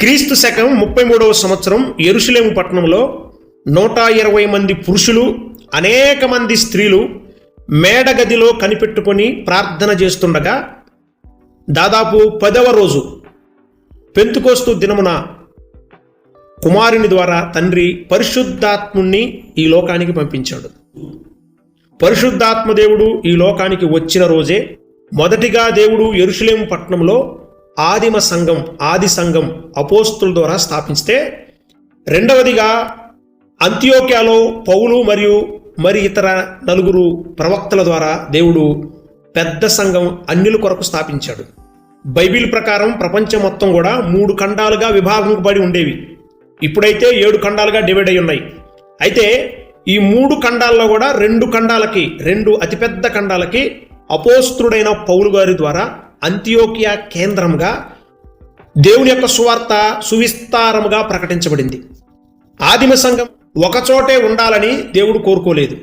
క్రీస్తు శకం ముప్పై మూడవ సంవత్సరం ఎరుషులేము పట్టణంలో నూట ఇరవై మంది పురుషులు అనేక మంది స్త్రీలు మేడగదిలో కనిపెట్టుకొని ప్రార్థన చేస్తుండగా దాదాపు పదవ రోజు పెంతుకోస్తు దినమున కుమారుని ద్వారా తండ్రి పరిశుద్ధాత్ముణ్ణి ఈ లోకానికి పంపించాడు. పరిశుద్ధాత్మ దేవుడు ఈ లోకానికి వచ్చిన రోజే మొదటిగా దేవుడు ఎరుషులేము పట్టణంలో ఆదిమ సంఘం ఆది సంఘం అపోస్తుల ద్వారా స్థాపిస్తే రెండవదిగా అంత్యోక్యాలో పౌలు మరియు మరి ఇతర నలుగురు ప్రవక్తల ద్వారా దేవుడు పెద్ద సంఘం అన్యుల కొరకు స్థాపించాడు. బైబిల్ ప్రకారం ప్రపంచం మొత్తం కూడా మూడు ఖండాలుగా విభాగంపబడి ఉండేవి. ఇప్పుడైతే ఏడు ఖండాలుగా డివైడ్ అయి ఉన్నాయి. అయితే ఈ మూడు ఖండాల్లో కూడా రెండు ఖండాలకి రెండు అతిపెద్ద ఖండాలకి అపోస్తుడైన పౌలు గారి ద్వారా అంత్యోకియా కేంద్రంగా దేవుని యొక్క సువార్త సువిస్తారముగా ప్రకటించబడింది. ఆదిమ సంఘం ఒకచోటే ఉండాలని దేవుడు కోరుకోలేదు.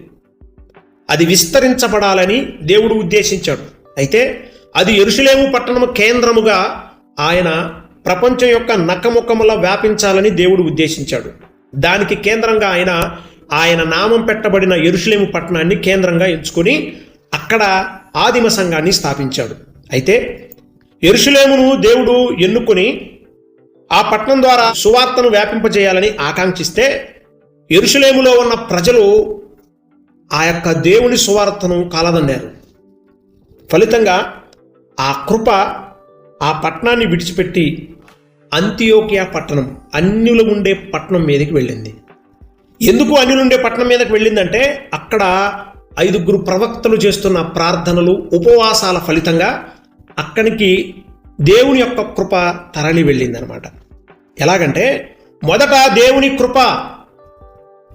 అది విస్తరించబడాలని దేవుడు ఉద్దేశించాడు. అయితే అది ఎరుషులేము పట్టణము కేంద్రముగా ఆయన ప్రపంచం యొక్క నక్కముఖములా వ్యాపించాలని దేవుడు ఉద్దేశించాడు. దానికి కేంద్రంగా ఆయన ఆయన నామం పెట్టబడిన ఎరుషులేము పట్టణాన్ని కేంద్రంగా ఎంచుకొని అక్కడ ఆదిమ సంఘాన్ని స్థాపించాడు. అయితే ఎరుషులేమును దేవుడు ఎన్నుకొని ఆ పట్టణం ద్వారా సువార్తను వ్యాపింపజేయాలని ఆకాంక్షిస్తే ఎరుషులేములో ఉన్న ప్రజలు ఆ యొక్క దేవుని సువార్తను కాలదన్నారు. ఫలితంగా ఆ కృప ఆ పట్టణాన్ని విడిచిపెట్టి అంత్యోకియా పట్టణం అన్యులు ఉండే పట్టణం మీదకి వెళ్ళింది. ఎందుకు అన్యులు ఉండే పట్టణం మీదకి వెళ్ళిందంటే అక్కడ ఐదుగురు ప్రవక్తలు చేస్తున్న ప్రార్థనలు ఉపవాసాల ఫలితంగా అక్కడికి దేవుని యొక్క కృప తరలి వెళ్ళిందనమాట. ఎలాగంటే మొదట దేవుని కృప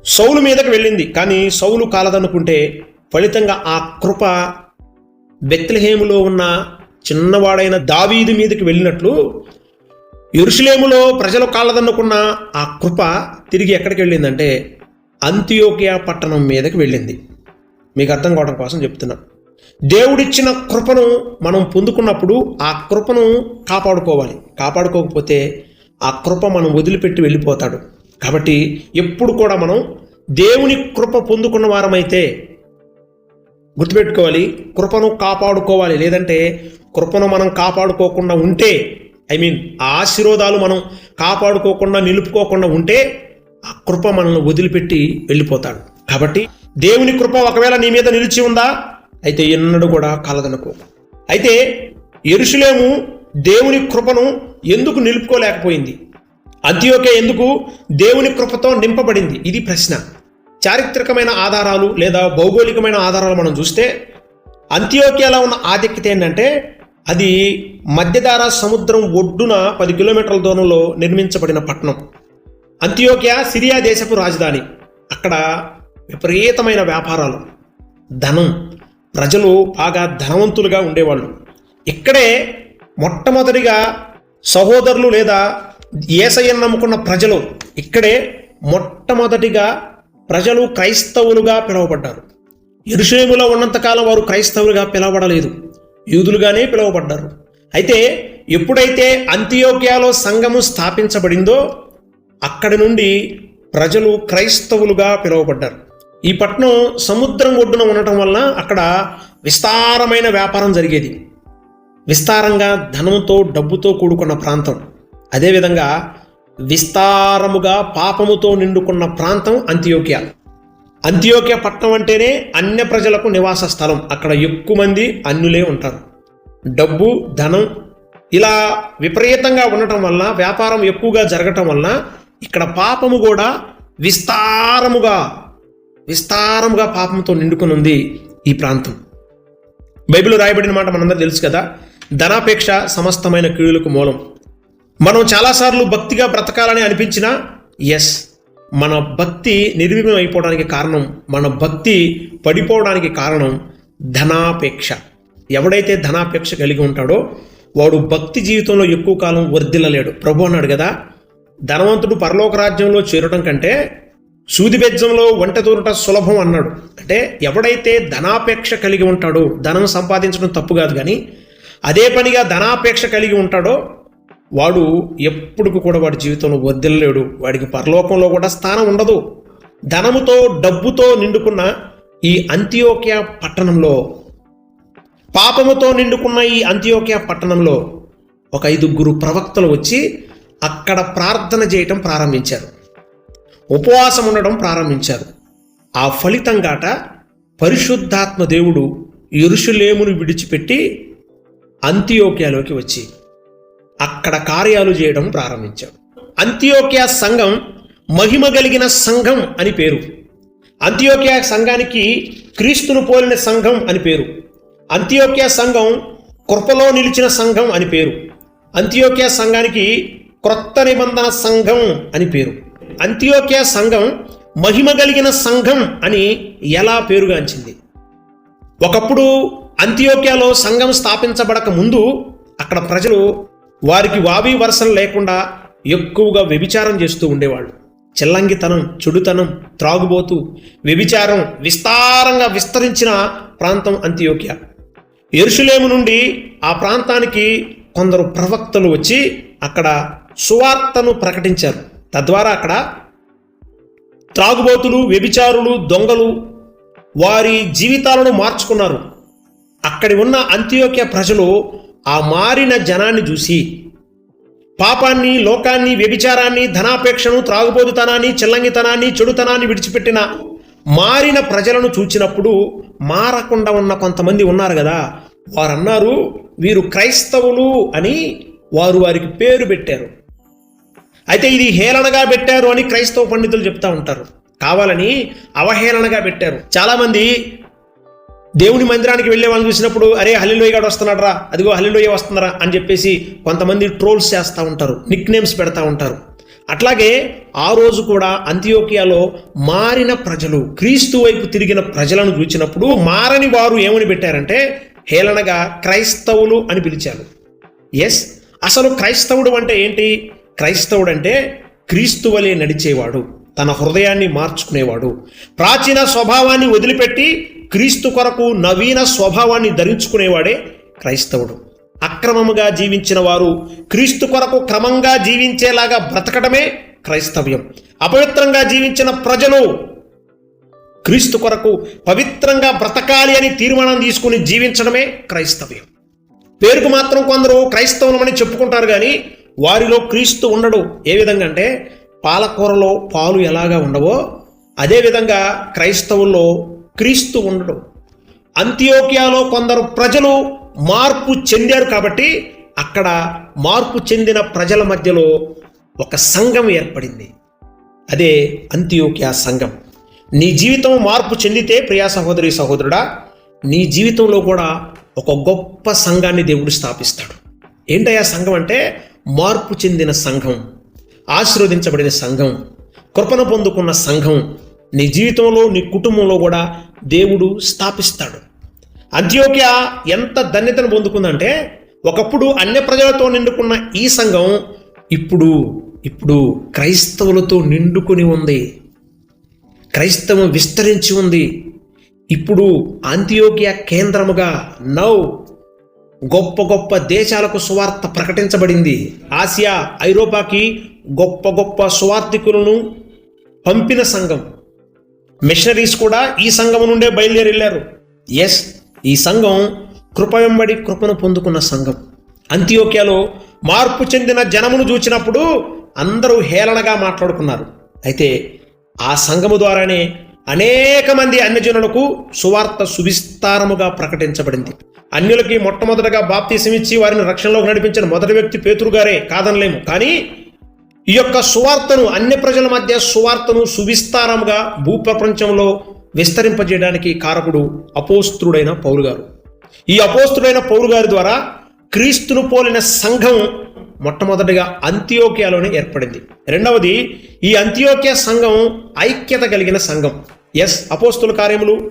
సౌలు మీదకి వెళ్ళింది. కానీ సౌలు కాలదనుకుంటే ఫలితంగా ఆ కృప బెత్లహేములో ఉన్న చిన్నవాడైన దావీదు మీదకి వెళ్ళినట్లు ఎరుషులేములో ప్రజలు కాలదన్నుకున్న ఆ కృప తిరిగి ఎక్కడికి వెళ్ళిందంటే అంత్యోకియా పట్టణం మీదకి వెళ్ళింది. మీకు అర్థం కావడం కోసం చెప్తున్నాను. దేవుడిచ్చిన కృపను మనం పొందుకున్నప్పుడు ఆ కృపను కాపాడుకోవాలి. కాపాడుకోకపోతే ఆ కృప మనం వదిలిపెట్టి వెళ్ళిపోతాడు. కాబట్టి ఎప్పుడు కూడా మనం దేవుని కృప పొందుకున్న వారమైతే గుర్తుపెట్టుకోవాలి కృపను కాపాడుకోవాలి. లేదంటే కృపను మనం కాపాడుకోకుండా ఉంటే ఐ మీన్ ఆ ఆశీర్వాదాలు మనం కాపాడుకోకుండా నిలుపుకోకుండా ఉంటే ఆ కృప మనల్ని వదిలిపెట్టి వెళ్ళిపోతాడు. కాబట్టి దేవుని కృప ఒకవేళ నీ మీద నిలిచి ఉందా అయితే ఎన్నడూ కూడా కలదనుకో. అయితే ఎరుషులేము దేవుని కృపను ఎందుకు నిలుపుకోలేకపోయింది? అంత్యోకే ఎందుకు దేవుని కృపతో నింపబడింది? ఇది ప్రశ్న. చారిత్రకమైన ఆధారాలు లేదా భౌగోళికమైన ఆధారాలు మనం చూస్తే అంత్యోక్యాలో ఉన్న ఆధిక్యత ఏంటంటే అది మధ్యధార సముద్రం ఒడ్డున పది కిలోమీటర్ల దూరంలో నిర్మించబడిన పట్టణం. అంత్యోకియా సిరియా దేశపు రాజధాని. అక్కడ విపరీతమైన వ్యాపారాలు ధనం ప్రజలు బాగా ధనవంతులుగా ఉండేవాళ్ళు. ఇక్కడే మొట్టమొదటిగా సహోదరులు లేదా ఏసయ్యను నమ్ముకున్న ప్రజలు ఇక్కడే మొట్టమొదటిగా ప్రజలు క్రైస్తవులుగా పిలువబడ్డారు. ఇరుషేములో ఉన్నంతకాలం వారు క్రైస్తవులుగా పిలవబడలేదు. యూదులుగానే పిలువబడ్డారు. అయితే ఎప్పుడైతే అంత్యోగ్యాలో సంఘము స్థాపించబడిందో అక్కడి నుండి ప్రజలు క్రైస్తవులుగా పిలువబడ్డారు. ఈ పట్టణం సముద్రం ఒడ్డున ఉండటం వల్ల అక్కడ విస్తారమైన వ్యాపారం జరిగేది. విస్తారంగా ధనంతో డబ్బుతో కూడుకున్న ప్రాంతం. అదేవిధంగా విస్తారముగా పాపముతో నిండుకున్న ప్రాంతం అంత్యోకియా. అంత్యోక్య పట్టణం అంటేనే అన్య ప్రజలకు నివాస స్థలం. అక్కడ ఎక్కువ మంది అన్యులే ఉంటారు. డబ్బు ధనం ఇలా విపరీతంగా ఉండటం వల్ల వ్యాపారం ఎక్కువగా జరగటం వలన ఇక్కడ పాపము కూడా విస్తారముగా విస్తారముగా పాపంతో నిండుకుని ఉంది ఈ ప్రాంతం. బైబిల్ రాయబడిన మాట మనందరూ తెలుసు కదా ధనాపేక్ష సమస్తమైన కీడులకు మూలం. మనం చాలాసార్లు భక్తిగా బ్రతకాలని అనిపించినా ఎస్ మన భక్తి నిర్వీర్యం అయిపోవడానికి కారణం మన భక్తి పడిపోవడానికి కారణం ధనాపేక్ష. ఎవడైతే ధనాపేక్ష కలిగి ఉంటాడో వాడు భక్తి జీవితంలో ఎక్కువ కాలం వర్ధిల్లలేడు. ప్రభు అన్నాడు కదా ధనవంతుడు పరలోక రాజ్యంలో చేరడం కంటే సూది బెజ్జంలో వంట దూరట సులభం అన్నాడు. అంటే ఎవడైతే ధనాపేక్ష కలిగి ఉంటాడో ధనం సంపాదించడం తప్పు కాదు కానీ అదే పనిగా ధనాపేక్ష కలిగి ఉంటాడో వాడు ఎప్పుడు కూడా వాడి జీవితంలో వర్దిల్లలేడు వాడికి పరలోకంలో కూడా స్థానం ఉండదు. ధనముతో డబ్బుతో నిండుకున్న ఈ అంత్యోక్య పట్టణంలో పాపముతో నిండుకున్న ఈ అంత్యోక్య పట్టణంలో ఒక ఐదుగురు ప్రవక్తలు వచ్చి అక్కడ ప్రార్థన చేయటం ప్రారంభించారు. ఉపవాసం ఉండడం ప్రారంభించారు. ఆ ఫలితంగాట పరిశుద్ధాత్మ దేవుడు ఎరుషులేమును విడిచిపెట్టి అంత్యోక్యాలోకి వచ్చి అక్కడ కార్యాలు చేయడం ప్రారంభించాడు. అంత్యోక్యా సంఘం మహిమ కలిగిన సంఘం అని పేరు. అంత్యోక్యా సంఘానికి క్రీస్తును పోలిన సంఘం అని పేరు. అంత్యోక్యా సంఘం కృపలో నిలిచిన సంఘం అని పేరు. అంత్యోక్యా సంఘానికి క్రొత్త నిబంధన సంఘం అని పేరు. అంత్యోక్య సంఘం మహిమ కలిగిన సంఘం అని ఎలా పేరుగాంచింది? ఒకప్పుడు అంత్యోక్యాలో సంఘం స్థాపించబడక ముందు అక్కడ ప్రజలు వారికి వావి వరసలు లేకుండా ఎక్కువగా వ్యభిచారం చేస్తూ ఉండేవాళ్ళు. చెల్లంగితనం చెడుతనం త్రాగుబోతు వ్యభిచారం విస్తారంగా విస్తరించిన ప్రాంతం అంత్యోక్య. ఎరుషులేము నుండి ఆ ప్రాంతానికి కొందరు ప్రవక్తలు వచ్చి అక్కడ సువార్తను ప్రకటించారు. తద్వారా అక్కడ త్రాగుబోతులు వ్యభిచారులు దొంగలు వారి జీవితాలను మార్చుకున్నారు. అక్కడి ఉన్న అంత్యోక్య ప్రజలు ఆ మారిన జనాన్ని చూసి పాపాన్ని లోకాన్ని వ్యభిచారాన్ని ధనాపేక్షను త్రాగుబోతుతనాన్ని చెల్లంగితనాన్ని చెడుతనాన్ని విడిచిపెట్టిన మారిన ప్రజలను చూచినప్పుడు మారకుండా ఉన్న కొంతమంది ఉన్నారు కదా. వారన్నారు వీరు క్రైస్తవులు అని వారు వారికి పేరు పెట్టారు. అయితే ఇది హేళనగా పెట్టారు అని క్రైస్తవ పండితులు చెప్తా ఉంటారు. కావాలని అవహేళనగా పెట్టారు. చాలామంది దేవుని మందిరానికి వెళ్ళే వాళ్ళని చూసినప్పుడు అరే హల్లిలోయ గాడు వస్తున్నాడు రా అదిగో హల్లిలోయ వస్తున్నారా? అని చెప్పేసి కొంతమంది ట్రోల్స్ చేస్తూ ఉంటారు నిక్ నేమ్స్ పెడతా ఉంటారు. అట్లాగే ఆ రోజు కూడా అంత్యోకియాలో మారిన ప్రజలు క్రీస్తు వైపు తిరిగిన ప్రజలను చూచినప్పుడు మారని వారు ఏమని పెట్టారంటే హేళనగా క్రైస్తవులు అని పిలిచారు. ఎస్ అసలు క్రైస్తవుడు అంటే ఏంటి? క్రైస్తవుడు అంటే క్రీస్తు వలె నడిచేవాడు. తన హృదయాన్ని మార్చుకునేవాడు. ప్రాచీన స్వభావాన్ని వదిలిపెట్టి క్రీస్తు కొరకు నవీన స్వభావాన్ని ధరించుకునేవాడే క్రైస్తవుడు. అక్రమముగా జీవించిన వారు క్రీస్తు కొరకు క్రమంగా జీవించేలాగా బ్రతకడమే క్రైస్తవ్యం. అపవిత్రంగా జీవించిన ప్రజలు క్రీస్తు కొరకు పవిత్రంగా బ్రతకాలి అని తీర్మానం తీసుకుని జీవించడమే క్రైస్తవ్యం. పేరుకు మాత్రం కొందరు క్రైస్తవులమని చెప్పుకుంటారు కానీ వారిలో క్రీస్తు ఉండడు. ఏ విధంగా అంటే పాలకూరలో పాలు ఎలాగా ఉండవో అదేవిధంగా క్రైస్తవుల్లో క్రీస్తు ఉండడు. అంత్యోకియాలో కొందరు ప్రజలు మార్పు చెందారు కాబట్టి అక్కడ మార్పు చెందిన ప్రజల మధ్యలో ఒక సంఘం ఏర్పడింది. అదే అంత్యోకియా సంఘం. నీ జీవితం మార్పు చెందితే ప్రియా సహోదరి సహోదరుడా నీ జీవితంలో కూడా ఒక గొప్ప సంఘాన్ని దేవుడు స్థాపిస్తాడు. ఏంటయ్యా సంఘం అంటే మార్పు చెందిన సంఘం ఆశీర్వదించబడిన సంఘం కృపను పొందుకున్న సంఘం నీ జీవితంలో నీ కుటుంబంలో కూడా దేవుడు స్థాపిస్తాడు. అంత్యోక్య ఎంత ధన్యతను పొందుకుందంటే ఒకప్పుడు అన్య ప్రజలతో నిండుకున్న ఈ సంఘం ఇప్పుడు ఇప్పుడు క్రైస్తవులతో నిండుకొని ఉంది. క్రైస్తవం విస్తరించి ఉంది. ఇప్పుడు అంత్యోక్య కేంద్రముగా నౌ గొప్ప గొప్ప దేశాలకు సువార్త ప్రకటించబడింది. ఆసియా ఐరోపాకి గొప్ప గొప్ప సువార్థికులను పంపిన సంఘం. మిషనరీస్ కూడా ఈ సంఘం నుండే బయలుదేరి వెళ్ళారు ఎస్ ఈ సంఘం కృప వెంబడి కృపను పొందుకున్న సంఘం. అంత్యోక్యాలో మార్పు చెందిన జనమును చూచినప్పుడు అందరూ హేళనగా మాట్లాడుకున్నారు. అయితే ఆ సంఘము ద్వారానే అనేక మంది అన్యజనులకు సువార్త సువిస్తారముగా ప్రకటించబడింది. అన్యులకి మొట్టమొదటగా బాప్తీసం ఇచ్చి వారిని రక్షణలోకి నడిపించిన మొదటి వ్యక్తి పేతురు గారే కాదనలేము. కానీ ఈ యొక్క సువార్తను అన్య ప్రజల మధ్య సువార్తను సువిస్తారముగా భూప్రపంచంలో విస్తరింపజేయడానికి కారకుడు అపోస్త్రుడైన పౌరు గారు. ఈ అపోస్తుడైన పౌరు గారి ద్వారా క్రీస్తును పోలిన సంఘం మొట్టమొదటిగా అంత్యోకియాలోనే ఏర్పడింది. రెండవది ఈ అంత్యోకియా సంఘం ఐక్యత కలిగిన సంఘం. ఎస్ అపోస్తుల కార్యములు.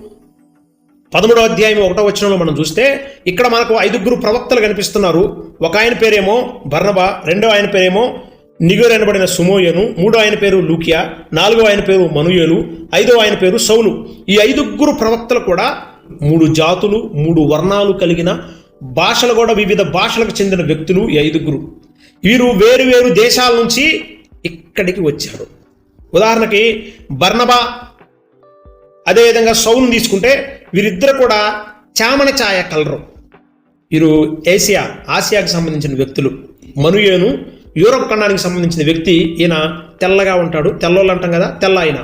పదమూడో అధ్యాయం ఒకటో వచనంలో మనం చూస్తే ఇక్కడ మనకు ఐదుగురు ప్రవక్తలు కనిపిస్తున్నారు. ఒక ఆయన పేరేమో బర్నబా రెండో ఆయన పేరేమో నిగోరు అనబడిన సుమోయను మూడో ఆయన పేరు లూకియా నాలుగో ఆయన పేరు మనుయేలు ఐదో ఆయన పేరు సౌలు. ఈ ఐదుగురు ప్రవక్తలు కూడా మూడు జాతులు మూడు వర్ణాలు కలిగిన భాషలు కూడా వివిధ భాషలకు చెందిన వ్యక్తులు ఈ ఐదుగురు. వీరు వేరు వేరు దేశాల నుంచి ఇక్కడికి వచ్చారు. ఉదాహరణకి బర్ణబా అదేవిధంగా సౌన్ తీసుకుంటే వీరిద్దరు కూడా చామన ఛాయ కలరు. వీరు ఏసియా ఆసియాకి సంబంధించిన వ్యక్తులు. మనుయేను యూరప్ ఖండానికి సంబంధించిన వ్యక్తి ఈయన తెల్లగా ఉంటాడు తెల్లోళ్ళు అంటాం కదా తెల్ల ఆయన.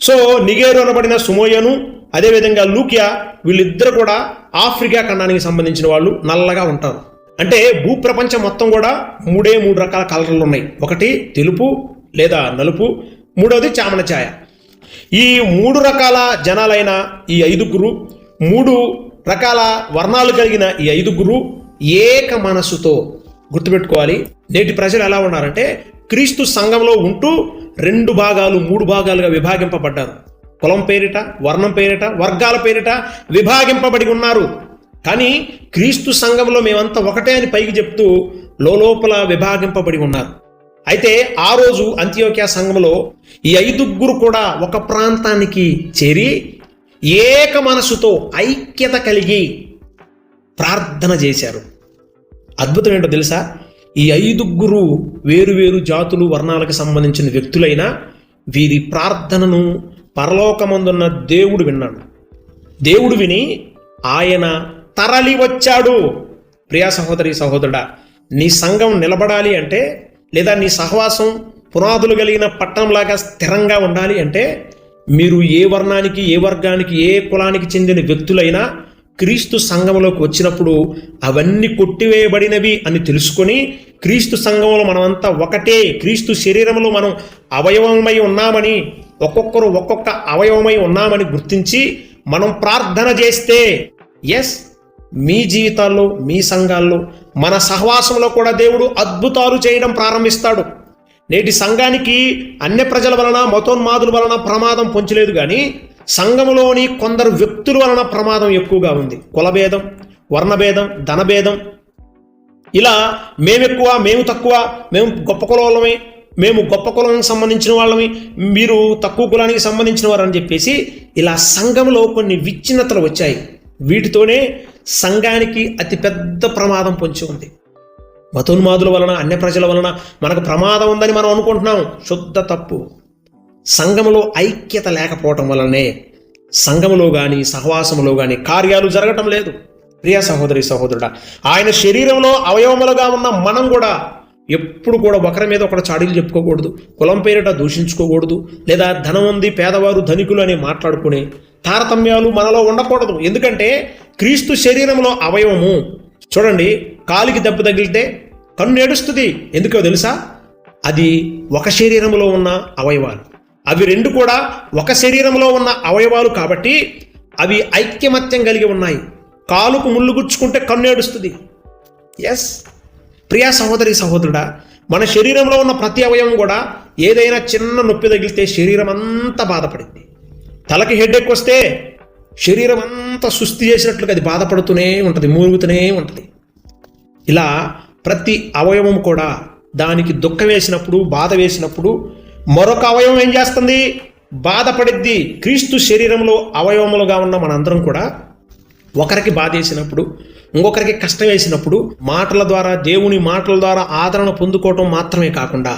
సో నిగేరు అనబడిన సుమోయను అదేవిధంగా లూకియా వీళ్ళిద్దరు కూడా ఆఫ్రికా ఖండానికి సంబంధించిన వాళ్ళు నల్లగా ఉంటారు. అంటే భూప్రపంచం మొత్తం కూడా మూడే మూడు రకాల కలర్లు ఉన్నాయి. ఒకటి తెలుపు లేదా నలుపు మూడవది చామన ఛాయ ఈ మూడు రకాల జనాలైన ఈ ఐదుగురు మూడు రకాల వర్ణాలు కలిగిన ఈ ఐదుగురు ఏక మనస్సుతో గుర్తుపెట్టుకోవాలి. నేటి ప్రజలు ఎలా ఉన్నారంటే క్రీస్తు సంఘంలో ఉంటూ రెండు భాగాలు మూడు భాగాలుగా విభాగింపబడ్డారు. కులం పేరిట వర్ణం పేరిట వర్గాల పేరిట విభాగింపబడి ఉన్నారు. కానీ క్రీస్తు సంఘంలో మేమంతా ఒకటే అని పైకి చెప్తూ లోపల విభాగింపబడి ఉన్నారు. అయితే ఆ రోజు అంత్యోక్య సంఘంలో ఈ ఐదుగురు కూడా ఒక ప్రాంతానికి చేరి ఏక మనసుతో ఐక్యత కలిగి ప్రార్థన చేశారు. అద్భుతం ఏంటో తెలుసా? ఈ ఐదుగురు వేరువేరు జాతులు వర్ణాలకు సంబంధించిన వ్యక్తులైన వీరి ప్రార్థనను పరలోకమందున్న దేవుడు విన్నాడు. దేవుడు విని ఆయన తరలి వచ్చాడు. ప్రియా సహోదరి సహోదరుడా నీ సంఘం నిలబడాలి అంటే లేదా నీ సహవాసం పునాదులు కలిగిన పట్టణంలాగా స్థిరంగా ఉండాలి అంటే మీరు ఏ వర్ణానికి ఏ వర్గానికి ఏ కులానికి చెందిన వ్యక్తులైనా క్రీస్తు సంఘంలోకి వచ్చినప్పుడు అవన్నీ కొట్టివేయబడినవి అని తెలుసుకొని క్రీస్తు సంఘంలో మనమంతా ఒకటే క్రీస్తు శరీరంలో మనం అవయవమై ఉన్నామని ఒక్కొక్కరు ఒక్కొక్క అవయవమై ఉన్నామని గుర్తించి మనం ప్రార్థన చేస్తే ఎస్ మీ జీవితాల్లో మీ సంఘాల్లో మన సహవాసంలో కూడా దేవుడు అద్భుతాలు చేయడం ప్రారంభిస్తాడు. నేటి సంఘానికి అన్య ప్రజల వలన మతోన్మాదుల వలన ప్రమాదం పొంచలేదు కానీ సంఘములోని కొందరు వ్యక్తుల వలన ప్రమాదం ఎక్కువగా ఉంది. కులభేదం వర్ణభేదం ధనభేదం. ఇలా మేమెక్కువ మేము తక్కువ మేము గొప్ప కులమే మేము గొప్ప కులానికి సంబంధించిన వాళ్ళమి మీరు తక్కువ కులానికి సంబంధించిన వారు అని చెప్పేసి ఇలా సంఘంలో కొన్ని విచ్ఛిన్నతలు వచ్చాయి. వీటితోనే సంఘానికి అతిపెద్ద ప్రమాదం పొంచి ఉంది. మతోన్మాదుల వలన అన్య ప్రజల వలన మనకు ప్రమాదం ఉందని మనం అనుకుంటున్నాం. శుద్ధ తప్పు. సంఘములో ఐక్యత లేకపోవటం వలనే సంఘములో కానీ సహవాసములో కానీ కార్యాలు జరగటం లేదు. ప్రియ సహోదరి సహోదరుడా ఆయన శరీరంలో అవయవములుగా ఉన్న మనం కూడా ఎప్పుడు కూడా ఒకరి మీద ఒకటి చాడీలు చెప్పుకోకూడదు. కులం పేరిట దూషించుకోకూడదు. లేదా ధనం ఉంది పేదవారు ధనికులు అని మాట్లాడుకునే తారతమ్యాలు మనలో ఉండకూడదు. ఎందుకంటే క్రీస్తు శరీరంలో అవయవము. చూడండి కాలికి దెబ్బ తగిలితే కన్ను ఏడుస్తుంది. ఎందుకో తెలుసా? అది ఒక శరీరంలో ఉన్న అవయవాలు. అవి రెండు కూడా ఒక శరీరంలో ఉన్న అవయవాలు కాబట్టి అవి ఐక్యమత్యం కలిగి ఉన్నాయి. కాలుకు ముళ్ళు గుచ్చుకుంటే కన్ను ఏడుస్తుంది. ఎస్ ప్రియా సహోదరి సహోదరుడా మన శరీరంలో ఉన్న ప్రతి అవయవం కూడా ఏదైనా చిన్న నొప్పి తగిలితే శరీరం అంతా బాధపడింది. తలకి హెడేక్ వస్తే శరీరం అంతా సుస్థి చేసినట్లుగా అది బాధపడుతూనే ఉంటుంది మూలుగుతూనే ఉంటుంది. ఇలా ప్రతి అవయవం కూడా దానికి దుఃఖం వేసినప్పుడు బాధ వేసినప్పుడు మరొక అవయవం ఏం చేస్తుంది? బాధపడిద్ది. క్రీస్తు శరీరంలో అవయవములుగా ఉన్న మనందరం కూడా ఒకరికి బాధ వేసినప్పుడు ఇంకొకరికి కష్టం వేసినప్పుడు మాటల ద్వారా దేవుని మాటల ద్వారా ఆదరణ పొందుకోవటం మాత్రమే కాకుండా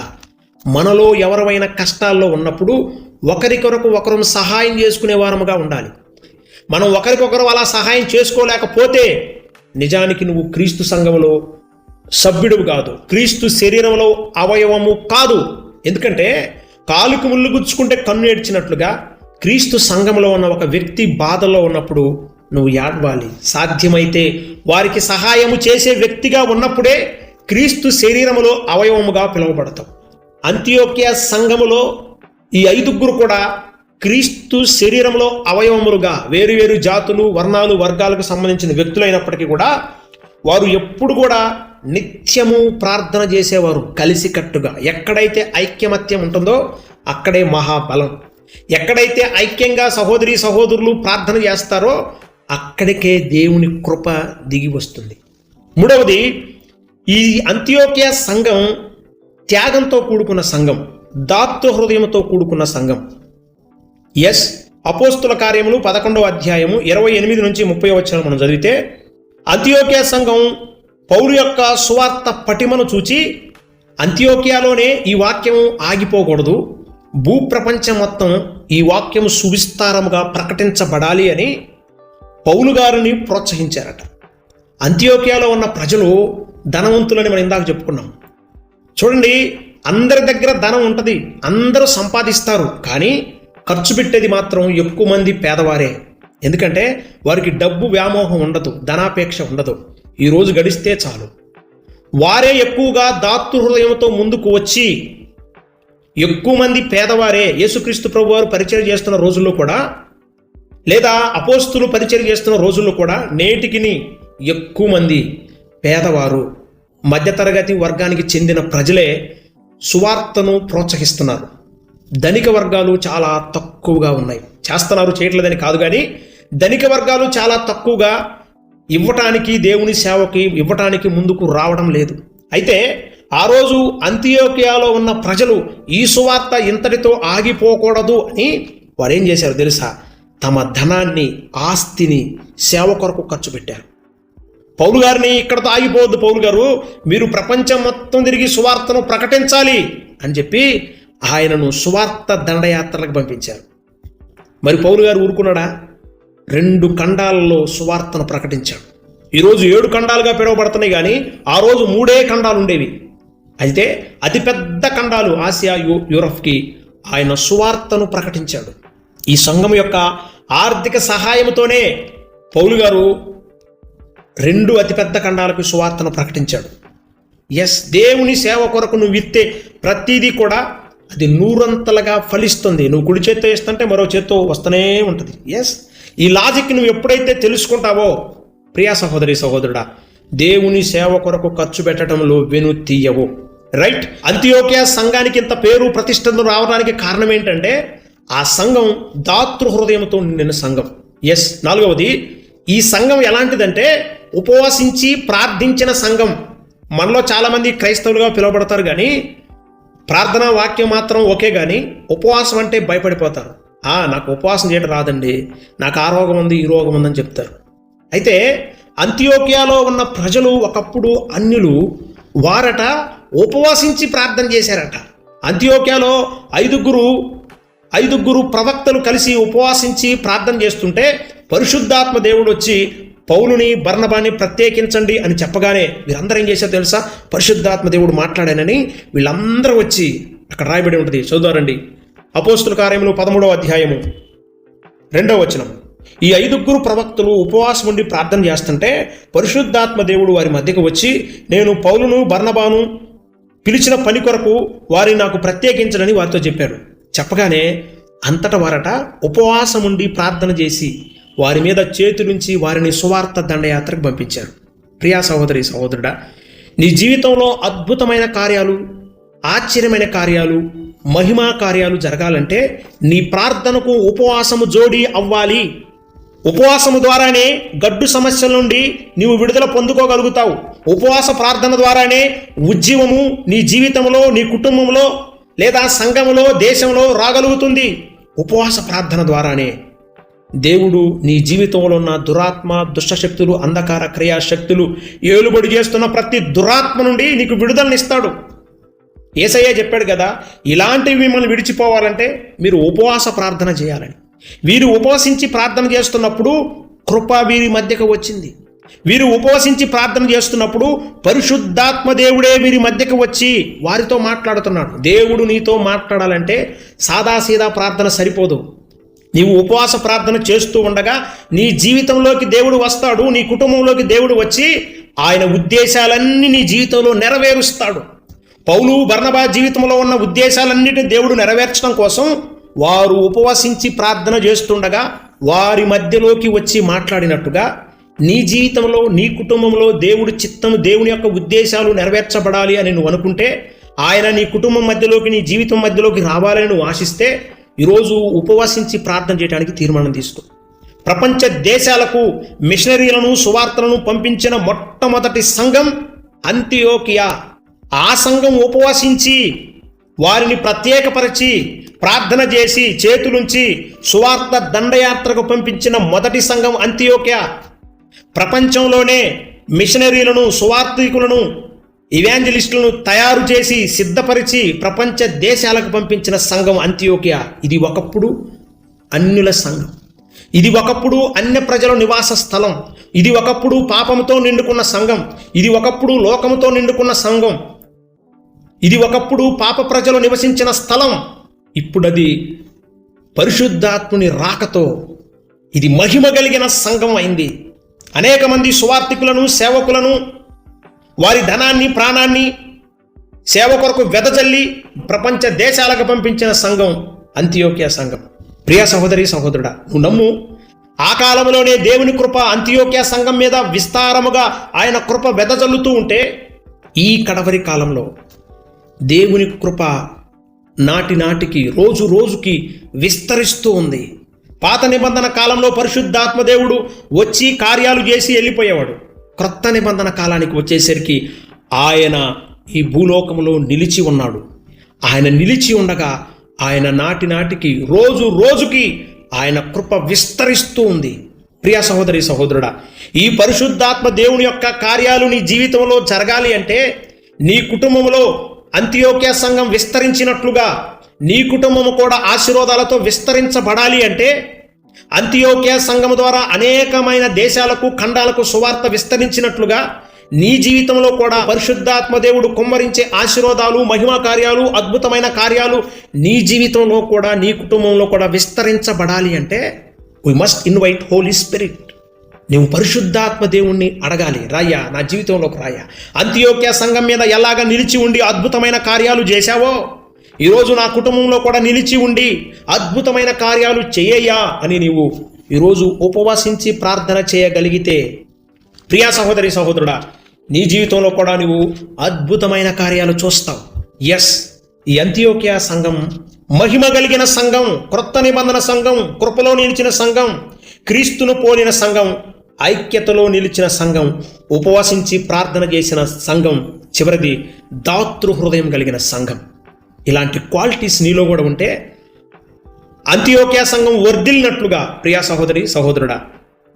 మనలో ఎవరైనా కష్టాల్లో ఉన్నప్పుడు ఒకరికొరకు ఒకరు సహాయం చేసుకునే వారముగా ఉండాలి. మనం ఒకరికొకరు అలా సహాయం చేసుకోలేకపోతే నిజానికి నువ్వు క్రీస్తు సంఘములో సభ్యుడు కాదు. క్రీస్తు శరీరంలో అవయవము కాదు. ఎందుకంటే కాలుకు ముళ్ళు గుచ్చుకుంటే కన్ను ఏడ్చినట్లుగా క్రీస్తు సంఘంలో ఉన్న ఒక వ్యక్తి బాధలో ఉన్నప్పుడు నువ్వు ఏడవాలి. సాధ్యమైతే వారికి సహాయము చేసే వ్యక్తిగా ఉన్నప్పుడే క్రీస్తు శరీరములో అవయవముగా పిలువబడతాం అంత్యోక్య సంఘములో ఈ ఐదుగురు కూడా క్రీస్తు శరీరంలో అవయవములుగా వేరువేరు జాతులు వర్ణాలు వర్గాలకు సంబంధించిన వ్యక్తులైనప్పటికీ కూడా వారు ఎప్పుడు కూడా నిత్యము ప్రార్థన చేసేవారు కలిసికట్టుగా. ఎక్కడైతే ఐక్యమత్యం ఉంటుందో అక్కడే మహాబలం. ఎక్కడైతే ఐక్యంగా సహోదరి సహోదరులు ప్రార్థన చేస్తారో అక్కడికే దేవుని కృప దిగి వస్తుంది. మూడవది ఈ అంత్యోక్య సంఘం త్యాగంతో కూడుకున్న సంఘం దాత్తు హృదయంతో కూడుకున్న సంఘం. ఎస్ అపోస్తుల కార్యములు పదకొండవ అధ్యాయము ఇరవై ఎనిమిది నుంచి ముప్పై వచ్చిన మనం చదివితే అంత్యోకియా సంఘం పౌరు యొక్క సువార్త పటిమను చూచి అంత్యోకియాలోనే ఈ వాక్యం ఆగిపోకూడదు భూప్రపంచం మొత్తం ఈ వాక్యం సువిస్తారముగా ప్రకటించబడాలి అని పౌలు గారిని ప్రోత్సహించారట. అంత్యోకియాలో ఉన్న ప్రజలు ధనవంతులని మనం ఇందాక చెప్పుకున్నాం. చూడండి అందరి దగ్గర ధనం ఉంటుంది అందరూ సంపాదిస్తారు కానీ ఖర్చు పెట్టేది మాత్రం ఎక్కువ మంది పేదవారే. ఎందుకంటే వారికి డబ్బు వ్యామోహం ఉండదు ధనాపేక్ష ఉండదు. ఈరోజు గడిస్తే చాలు. వారే ఎక్కువగా దాతృహృదయంతో ముందుకు వచ్చి ఎక్కువ మంది పేదవారే యేసుక్రీస్తు ప్రభు వారు పరిచయం చేస్తున్న రోజుల్లో కూడా లేదా అపోస్తులు పరిచయం చేస్తున్న రోజుల్లో కూడా నేటికిని ఎక్కువ మంది పేదవారు మధ్యతరగతి వర్గానికి చెందిన ప్రజలే సువార్తను ప్రోత్సహిస్తున్నారు. ధనిక వర్గాలు చాలా తక్కువగా ఉన్నాయి. చేస్తున్నారు చేయట్లేదని కాదు కానీ ధనిక వర్గాలు చాలా తక్కువగా ఇవ్వటానికి దేవుని సేవకి ఇవ్వటానికి ముందుకు రావడం లేదు. అయితే ఆ రోజు అంత్యోకియాలో ఉన్న ప్రజలు ఈ సువార్త ఇంతటితో ఆగిపోకూడదు అని వారు ఏం చేశారు తెలుసా? తమ ధనాన్ని ఆస్తిని సేవ కొరకు ఖర్చు పెట్టారు. పౌరు గారిని ఇక్కడతో ఆగిపోవద్దు పౌరు గారు మీరు ప్రపంచం మొత్తం తిరిగి సువార్తను ప్రకటించాలి అని చెప్పి ఆయనను సువార్త దండయాత్రలకు పంపించారు. మరి పౌలు గారు ఊరుకున్నాడా? రెండు ఖండాలలో సువార్తను ప్రకటించాడు. ఈరోజు ఏడు ఖండాలుగా పిలువబడుతున్నాయి కానీ ఆ రోజు మూడే ఖండాలు ఉండేవి. అయితే అతిపెద్ద ఖండాలు ఆసియా యూ యూరప్కి ఆయన సువార్తను ప్రకటించాడు. ఈ సంఘం యొక్క ఆర్థిక సహాయంతోనే పౌలు గారు రెండు అతిపెద్ద ఖండాలకు సువార్తను ప్రకటించాడు. ఎస్ దేవుని సేవ కొరకు నువ్వు విత్తే ప్రతిదీ కూడా అది నూరంతలుగా ఫలిస్తుంది. నువ్వు కుడి చేత్తో ఇస్తుంటే మరో చేత్తో వస్తూనే ఉంటుంది. ఎస్ ఈ లాజిక్ నువ్వు ఎప్పుడైతే తెలుసుకుంటావో ప్రియా సహోదరి సహోదరుడా దేవుని సేవ కొరకు ఖర్చు పెట్టడంలో వెను తీయవు. రైట్ అంత్యోకియా సంఘానికి ఇంత పేరు ప్రతిష్టలు రావడానికి కారణం ఏంటంటే ఆ సంఘం దాతృ హృదయంతో నిండిన సంఘం. ఎస్ నాలుగవది ఈ సంఘం ఎలాంటిదంటే ఉపవాసించి ప్రార్థించిన సంఘం. మనలో చాలామంది క్రైస్తవులుగా పిలువబడతారు కానీ ప్రార్థనా వాక్యం మాత్రం ఓకే కానీ ఉపవాసం అంటే భయపడిపోతారు. "ఆ, నాకు ఉపవాసం చేయడం రాదండి. నాకు ఆ రోగం ఉంది ఈ రోగం ఉందని చెప్తారు. అయితే అంత్యోకియాలో ఉన్న ప్రజలు ఒకప్పుడు అన్యులు వారట ఉపవాసించి ప్రార్థన చేశారట. అంత్యోకియాలో ఐదుగురు ఐదుగురు ప్రవక్తలు కలిసి ఉపవాసించి ప్రార్థన చేస్తుంటే పరిశుద్ధాత్మ దేవుడు వచ్చి పౌలుని బర్ణబాన్ని ప్రత్యేకించండి అని చెప్పగానే వీరందరూ ఏం చేశారు తెలుసా? పరిశుద్ధాత్మ దేవుడు మాట్లాడానని వీళ్ళందరూ వచ్చి అక్కడ రాయబడి ఉంటుంది. చదువుదారండి అపోస్తుల కార్యములు పదమూడవ అధ్యాయము రెండవ వచనం. ఈ ఐదుగురు ప్రవక్తలు ఉపవాసం ఉండి ప్రార్థన చేస్తుంటే పరిశుద్ధాత్మ దేవుడు వారి మధ్యకు వచ్చి నేను పౌలును బర్ణబాను పిలిచిన పని కొరకు వారిని నాకు ప్రత్యేకించడని వారితో చెప్పారు. చెప్పగానే అంతట వారట ఉపవాసం ఉండి ప్రార్థన చేసి వారి మీద చేతులుంచి వారిని సువార్త దండయాత్రకు పంపించారు. ప్రియా సహోదరి సహోదరుడా నీ జీవితంలో అద్భుతమైన కార్యాలు ఆశ్చర్యమైన కార్యాలు మహిమా కార్యాలు జరగాలంటే నీ ప్రార్థనకు ఉపవాసము జోడి అవ్వాలి. ఉపవాసము ద్వారానే గడ్డు సమస్యల నుండి నీవు విడుదల పొందుకోగలుగుతావు. ఉపవాస ప్రార్థన ద్వారానే ఉజ్జీవము నీ జీవితంలో నీ కుటుంబంలో లేదా సంఘములో దేశంలో రాగలుగుతుంది. ఉపవాస ప్రార్థన ద్వారానే దేవుడు నీ జీవితంలో ఉన్న దురాత్మ దుష్టశక్తులు అంధకార క్రియాశక్తులు ఏలుబడి చేస్తున్న ప్రతి దురాత్మ నుండి నీకు విడుదలనిస్తాడు. ఏసయ్య చెప్పాడు కదా ఇలాంటివి మిమ్మల్ని విడిచిపోవాలంటే మీరు ఉపవాస ప్రార్థన చేయాలని. వీరు ఉపవసించి ప్రార్థన చేస్తున్నప్పుడు కృప వీరి మధ్యకు వచ్చింది. వీరు ఉపవసించి ప్రార్థన చేస్తున్నప్పుడు పరిశుద్ధాత్మ దేవుడే వీరి మధ్యకు వచ్చి వారితో మాట్లాడుతున్నాడు. దేవుడు నీతో మాట్లాడాలంటే సాదాసీదా ప్రార్థన సరిపోదు. నీవు ఉపవాస ప్రార్థన చేస్తూ ఉండగా నీ జీవితంలోకి దేవుడు వస్తాడు నీ కుటుంబంలోకి దేవుడు వచ్చి ఆయన ఉద్దేశాలన్నీ నీ జీవితంలో నెరవేరుస్తాడు. పౌలు బర్ణబా జీవితంలో ఉన్న ఉద్దేశాలన్నిటిని దేవుడు నెరవేర్చడం కోసం వారు ఉపవసించి ప్రార్థన చేస్తుండగా వారి మధ్యలోకి వచ్చి మాట్లాడినట్టుగా నీ జీవితంలో నీ కుటుంబంలో దేవుడి చిత్తం దేవుని యొక్క ఉద్దేశాలు నెరవేర్చబడాలి అని నువ్వు అనుకుంటే ఆయన నీ కుటుంబం మధ్యలోకి నీ జీవితం మధ్యలోకి రావాలని నువ్వు ఆశిస్తే ఈరోజు ఉపవసించి ప్రార్థన చేయడానికి తీర్మానం తీసుకో. ప్రపంచ దేశాలకు మిషనరీలను సువార్తలను పంపించిన మొట్టమొదటి సంఘం అంత్యోకియా. ఆ సంఘం ఉపవసించి వారిని ప్రత్యేకపరిచి ప్రార్థన చేసి చేతులుంచి సువార్త దండయాత్రకు పంపించిన మొదటి సంఘం అంత్యోక్య. ప్రపంచంలోనే మిషనరీలను సువార్థికులను ఇవాంజలిస్టులను తయారు చేసి సిద్ధపరిచి ప్రపంచ దేశాలకు పంపించిన సంఘం అంత్యోకియా. ఇది ఒకప్పుడు అన్యుల సంఘం. ఇది ఒకప్పుడు అన్య ప్రజల నివాస స్థలం. ఇది ఒకప్పుడు పాపంతో నిండుకున్న సంఘం. ఇది ఒకప్పుడు లోకముతో నిండుకున్న సంఘం. ఇది ఒకప్పుడు పాప ప్రజలు నివసించిన స్థలం. ఇప్పుడది పరిశుద్ధాత్ముని రాకతో ఇది మహిమ కలిగిన సంఘం అయింది. అనేక మంది సువార్థికులను సేవకులను వారి ధనాన్ని ప్రాణాన్ని సేవ కొరకు వెదజల్లి ప్రపంచ దేశాలకు పంపించిన సంఘం అంత్యోక్య సంఘం. ప్రియ సహోదరి సహోదరుడా నువ్వు నమ్ము ఆ కాలంలోనే దేవుని కృప అంత్యోక్య సంఘం మీద విస్తారముగా ఆయన కృప వెదజల్లుతూ ఉంటే ఈ కడవరి కాలంలో దేవుని కృప నాటి నాటికి రోజు రోజుకి విస్తరిస్తూ ఉంది. పాత నిబంధన కాలంలో పరిశుద్ధాత్మదేవుడు వచ్చి కార్యాలు చేసి వెళ్ళిపోయేవాడు. క్రొత్త నిబంధన కాలానికి వచ్చేసరికి ఆయన ఈ భూలోకంలో నిలిచి ఉన్నాడు. ఆయన నిలిచి ఉండగా ఆయన నాటి నాటికి రోజు రోజుకి ఆయన కృప విస్తరిస్తూ ఉంది. ప్రియ సహోదరి సహోదరుడా ఈ పరిశుద్ధాత్మ దేవుని యొక్క కార్యాలు నీ జీవితంలో జరగాలి అంటే నీ కుటుంబంలో అంత్యోక్య సంఘం విస్తరించినట్లుగా నీ కుటుంబము కూడా ఆశీర్వాదాలతో విస్తరించబడాలి అంటే అంత్యోక్య సంఘం ద్వారా అనేకమైన దేశాలకు ఖండాలకు సువార్త విస్తరించినట్లుగా నీ జీవితంలో కూడా పరిశుద్ధాత్మ దేవుడు కుమ్మరించే ఆశీర్వాదాలు మహిమా కార్యాలు అద్భుతమైన కార్యాలు నీ జీవితంలో కూడా నీ కుటుంబంలో కూడా విస్తరించబడాలి అంటే we must invite holy spirit నువ్వు పరిశుద్ధాత్మ దేవుణ్ణి అడగాలి. రాయ్యా నా జీవితంలోకి రాయ్యా. అంత్యోక్య సంఘం మీద ఎలాగ నిలిచి ఉండి అద్భుతమైన కార్యాలు చేశావో? ఈరోజు నా కుటుంబంలో కూడా నిలిచి ఉండి అద్భుతమైన కార్యాలు చేయయ్యా అని నీవు ఈరోజు ఉపవాసించి ప్రార్థన చేయగలిగితే ప్రియా సహోదరి సహోదరుడా నీ జీవితంలో కూడా నువ్వు అద్భుతమైన కార్యాలు చూస్తావు. ఎస్ ఈ అంత్యోక్య సంఘం మహిమ కలిగిన సంఘం క్రొత్త నిబంధన సంఘం కృపలో నిలిచిన సంఘం క్రీస్తును పోలిన సంఘం ఐక్యతలో నిలిచిన సంఘం ఉపవాసించి ప్రార్థన చేసిన సంఘం చివరిది దాతృహృదయం కలిగిన సంఘం. ఇలాంటి క్వాలిటీస్ నీలో కూడా ఉంటే అంత్యోక్య సంఘం వర్ధిల్లినట్లుగా ప్రియా సహోదరి సహోదరుడా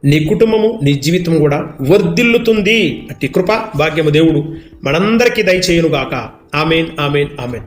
నీ కుటుంబము నీ జీవితం కూడా వర్ధిల్లుతుంది. అట్టి కృప భాగ్యము దేవుడు మనందరికీ దయచేయునుగాక. Amen amen amen.